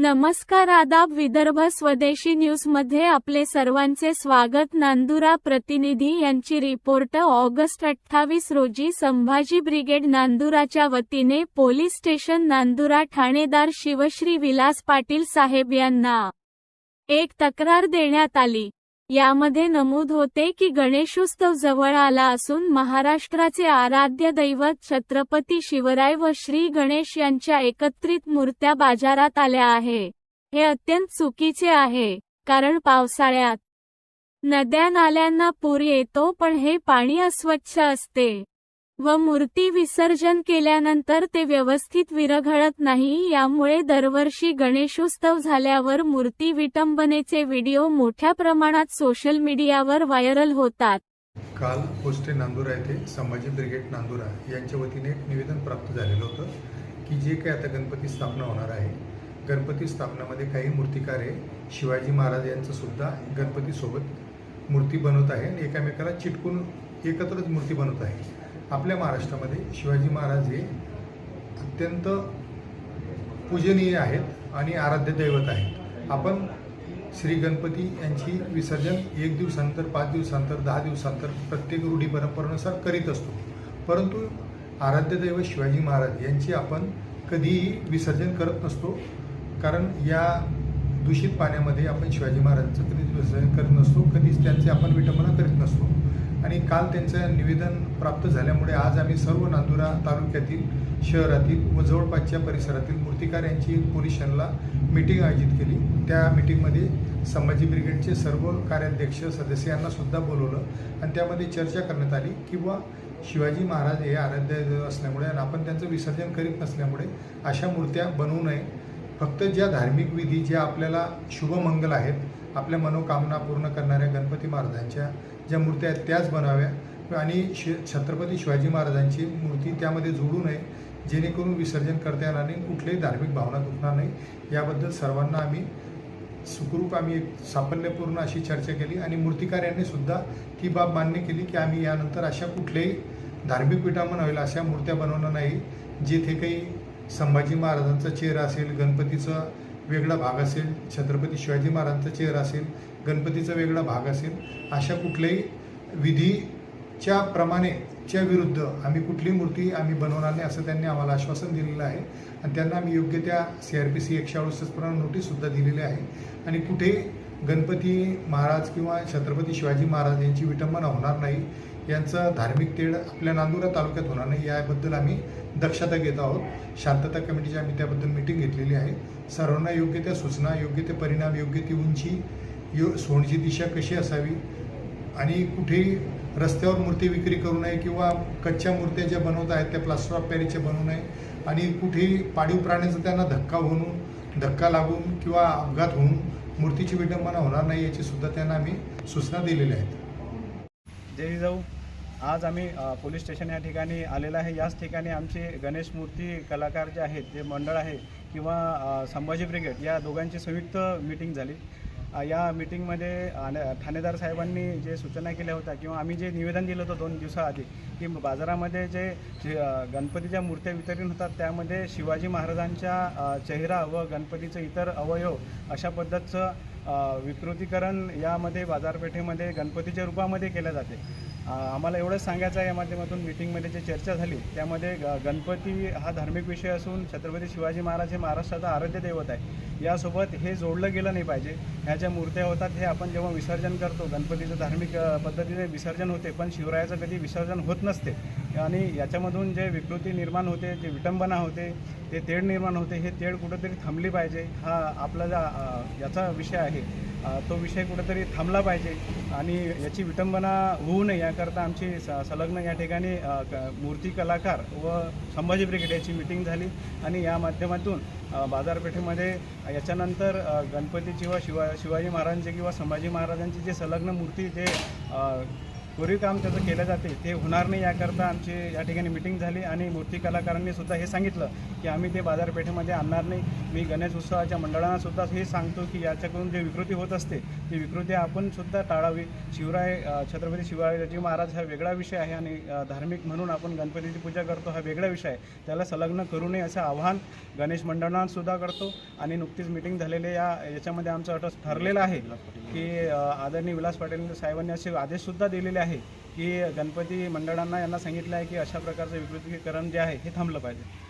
नमस्कार आदाब विदर्भ स्वदेशी न्यूजमध्ये आपले सर्वांचे स्वागत. नांदुरा प्रतिनिधी यांची रिपोर्ट ऑगस्ट अठ्ठावीस रोजी संभाजी ब्रिगेड नांदुराच्या वतीने पोलीस स्टेशन नांदुरा ठाणेदार शिवश्री विलास पाटील साहेब यांना एक तक्रार देण्यात आली. यामध्ये नमूद होते की गणेशोत्सव जवळ आला असून महाराष्ट्राचे आराध्य दैवत छत्रपती शिवराय व श्री गणेश यांच्या एकत्रित मूर्त्या बाजारात आल्या आहे. हे अत्यंत चुकीचे आहे कारण पावसाळ्यात नद्या नाल्यांना पूर येतो पण हे पाणी अस्वच्छ असते. व मूर्ती विसर्जन केल्यानंतर ते व्यवस्थित विरघळत नाही यामुळे दरवर्षी गणेशोत्सव झाल्यावर मूर्ती विटंबनेचे व्हिडिओ मोठ्या प्रमाणात सोशल मीडियावर व्हायरल होतात. काल पोस्टे नांदुरा येथे संभाजी ब्रिगेड नांदुरा यांच्या वतीने एक निवेदन प्राप्त झालेलं होतं की जे काही आता गणपती स्थापना होणार आहे गणपती स्थापनामध्ये काही मूर्तिकार हे शिवाजी महाराज यांचं सुद्धा गणपतीसोबत मूर्ती बनवत आहे आणि एकामेकाला चिटकून एकत्रच मूर्ती बनवत आहे. आपल्या महाराष्ट्रामध्ये शिवाजी महाराज हे अत्यंत पूजनीय आहेत आणि आराध्य दैवत आहेत. आपण श्री गणपती यांची विसर्जन एक दिवसानंतर पाच दिवसानंतर दहा दिवसानंतर प्रत्येक रूढी परंपरेनुसार करीत असतो. परंतु आराध्य दैवत शिवाजी महाराज यांची आपण कधीही विसर्जन करत नसतो. कारण या दूषित पाण्यामध्ये आपण शिवाजी महाराजांचं कधीच विसर्जन करत नसतो. कधीच त्यांची आपण विटंबना करीत नसतो. आणि काल त्यांचं निवेदन प्राप्त झाल्यामुळे आज आम्ही सर्व नांदुरा तालुक्यातील शहरातील व जवळपासच्या परिसरातील मूर्तिकार यांची पोलीस मीटिंग आयोजित केली. त्या मीटिंगमध्ये संभाजी ब्रिगेडचे सर्व कार्याध्यक्ष सदस्य यांना सुद्धा बोलवलं आणि त्यामध्ये चर्चा करण्यात आली किंवा शिवाजी महाराज हे आराध्य असल्यामुळे आणि आपण त्यांचं विसर्जन करीत नसल्यामुळे अशा मूर्त्या बनवू नये. फक्त ज्या धार्मिक विधी ज्या आपल्याला शुभमंगल आहेत आपल्या मनोकामना पूर्ण करणाऱ्या गणपती महाराजांच्या ज्या मूर्त्या आहेत त्याच बनाव्या. आणि शि छत्रपती शिवाजी महाराजांची मूर्ती त्यामध्ये जोडू नये जेणेकरून विसर्जन करता येणार नाही कुठल्याही धार्मिक भावना दुखणार नाही. याबद्दल सर्वांना आम्ही सुखरूप आम्ही एक साफल्यपूर्ण अशी चर्चा केली आणि मूर्तिकार यांनी सुद्धा ती बाब मान्य केली की आम्ही यानंतर अशा कुठल्याही धार्मिक विटामण होईल अशा मूर्त्या बनवणार नाही जेथे काही संभाजी महाराजांचा चेहरा असेल गणपतीचं वेगळा भाग असेल छत्रपती शिवाजी महाराजांचा चेहरा असेल गणपतीचा वेगळा भाग असेल अशा कुठल्याही विधीच्या प्रमाणे च्या विरुद्ध आम्ही कुठली मूर्ती आम्ही बनवणार नाही असं त्यांनी आम्हाला आश्वासन दिलेलं आहे. आणि त्यांना आम्ही योग्य त्या सी आर पी सी एकशे अडुसष्टप्रमाणे नोटीससुद्धा दिलेली आहे. आणि कुठे गणपती महाराज किंवा छत्रपती शिवाजी महाराज यांची विटंबना होणार नाही यांचं धार्मिक तेढ आपल्या नांदुरा तालुक्यात होणार नाही याबद्दल आम्ही दक्षता घेत आहोत. शांतता कमिटीची आम्ही त्याबद्दल मिटिंग घेतलेली आहे. सर्वांना योग्य त्या सूचना योग्य ते परिणाम योग्य ती उंची यो सोडची दिशा कशी असावी? आणि कुठेही रस्त्यावर मूर्ती विक्री करू नये किंवा कच्च्या मूर्त्या ज्या बनवत आहेत त्या प्लास्टर ऑफ पॅरिसच्या बनवू नये. आणि कुठेही पाळीव प्राण्याचा त्यांना धक्का होऊन धक्का लागून किंवा अपघात होऊन मूर्तीची विडंबना होणार नाही याची सुद्धा त्यांना आम्ही सूचना दिलेल्या आहेत. जय जाऊ आज आम्ही पोलीस स्टेशन या ठिकाणी आलेलं आहे. याच ठिकाणी आमचे गणेश मूर्ती कलाकार जे आहेत जे मंडळ आहे किंवा संभाजी ब्रिगेड या दोघांची संयुक्त मीटिंग झाली. या मीटिंगमध्ये ठाणेदार साहेबांनी जे सूचना केल्या होत्या किंवा आम्ही जे निवेदन दिलं होतं दोन दिवसाआधी की बाजारामध्ये जे गणपतीच्या मूर्त्या वितरण होतात त्यामध्ये शिवाजी महाराजांच्या चेहरा व गणपतीचे इतर अवयव अशा पद्धतीचं विकृतीकरण यामध्ये बाजारपेठेमध्ये गणपतीच्या रूपामध्ये केलं जाते. आम्हाला एवढंच सांगायचं आहे या माध्यमातून मिटिंगमध्ये जे चर्चा झाली त्यामध्ये ग गणपती हा धार्मिक विषय असून छत्रपती शिवाजी महाराज हे महाराष्ट्राचा आराध्य दैवत आहे. यासोबत हे जोडलं गेलं नाही पाहिजे. ह्या ज्या मूर्त्या होतात हे आपण जेव्हा विसर्जन करतो गणपतीचं धार्मिक पद्धतीने विसर्जन होते पण शिवरायाचं कधी विसर्जन होत नसते. आणि याच्यामधून जे विकृती निर्माण होते जे विटंबना होते ते तेढ निर्माण होते हे तेढ कुठंतरी थांबली पाहिजे. हा आपला जा याचा विषय आहे तो विषय कुठंतरी थांबला पाहिजे आणि याची विटंबना होऊ नये याकरता आमची स संलग्न या ठिकाणी क- मूर्ती कलाकार व संभाजी ब्रिगेड याची मिटिंग झाली आणि या माध्यमातून बाजारपेठेमध्ये याच्यानंतर गणपतीची व शिवा शिवाजी महाराजांची किंवा संभाजी महाराजांची जे संलग्न मूर्ती जे कोरीव काम त्याचं केलं जाते. ते होणार नाही याकरता आमची या ठिकाणी मिटिंग झाली आणि मूर्ती कलाकारांनी सुद्धा हे सांगितलं की आम्ही ते बाजारपेठेमध्ये आणणार नाही. मी गणेश उत्सवाच्या मंडळांना सुद्धा हे सांगतो की याच्याकडून जे विकृती होत असते ती विकृती आपण सुद्धा टाळावी. शिवराय छत्रपती शिवाजी महाराज हा वेगळा विषय आहे आणि धार्मिक म्हणून आपण गणपतीची पूजा करतो हा वेगळा विषय आहे. त्याला संलग्न करू नये असं आव्हान गणेश मंडळांसुद्धा करतो आणि नुकतीच मिटिंग झालेली या याच्यामध्ये आमचं अट ठरलेलं आहे की आदरणीय विलास पाटील साहेबांनी असे आदेशसुद्धा दिलेले आहे की गणपती मंडळांना यांना सांगितलं आहे की अशा प्रकारचं विकृतीकरण जे आहे हे थांबलं पाहिजे.